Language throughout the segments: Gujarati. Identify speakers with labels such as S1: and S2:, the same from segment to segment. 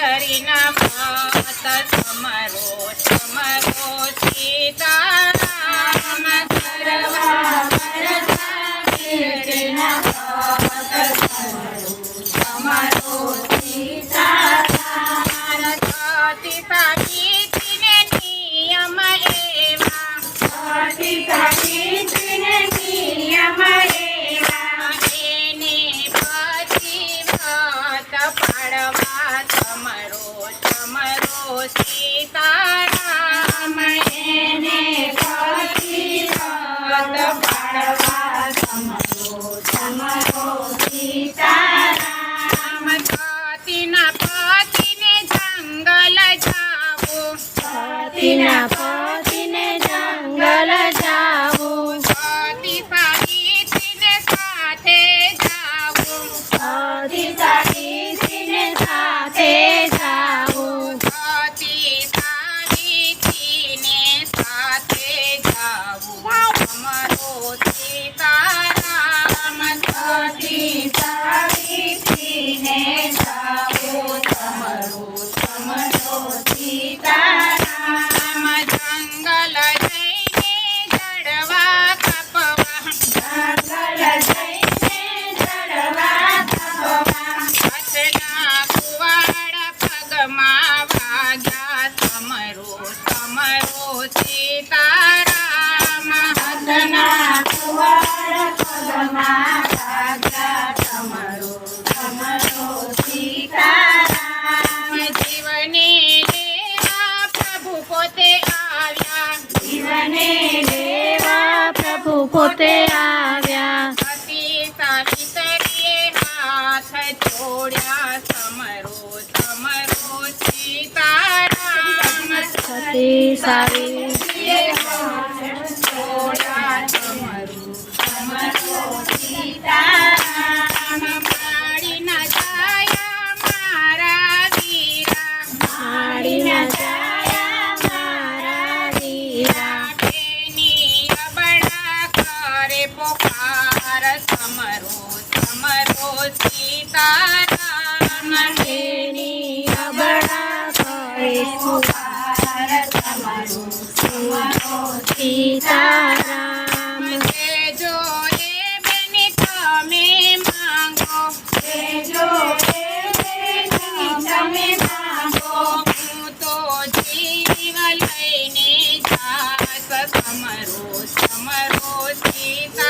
S1: Karina. tinapa. સાથે આવ્યા. હતી સાવિત્રીએ હાથ જોડ્યા. સમરો સમરો સીતારામ.
S2: સતી
S1: સાવિત્રીએ સીતારામ
S2: જે
S1: જો એ તમે માંગો તમે માંગો હું તો જીવ તમારો તમારો સીતા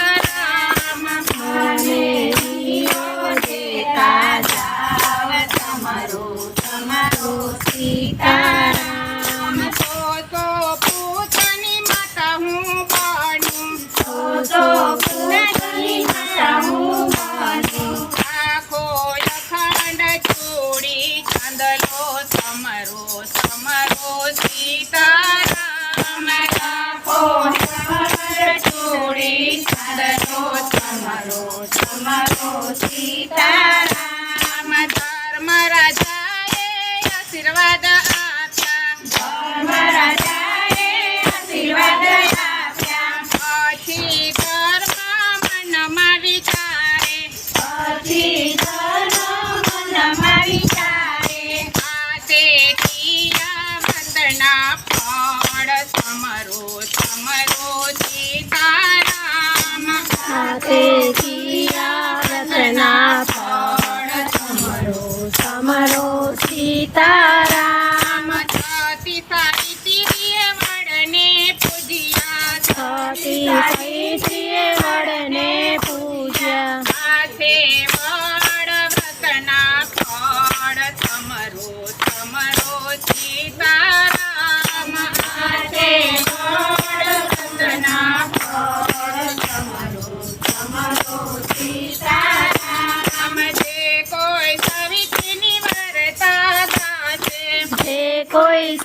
S1: અમારો સીતારામ
S2: રાખો તમાર
S1: જોડી તમારો તમારો સીતારામ.
S2: ધર્મ રાજાએ આશીર્વાદ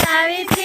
S2: sorry.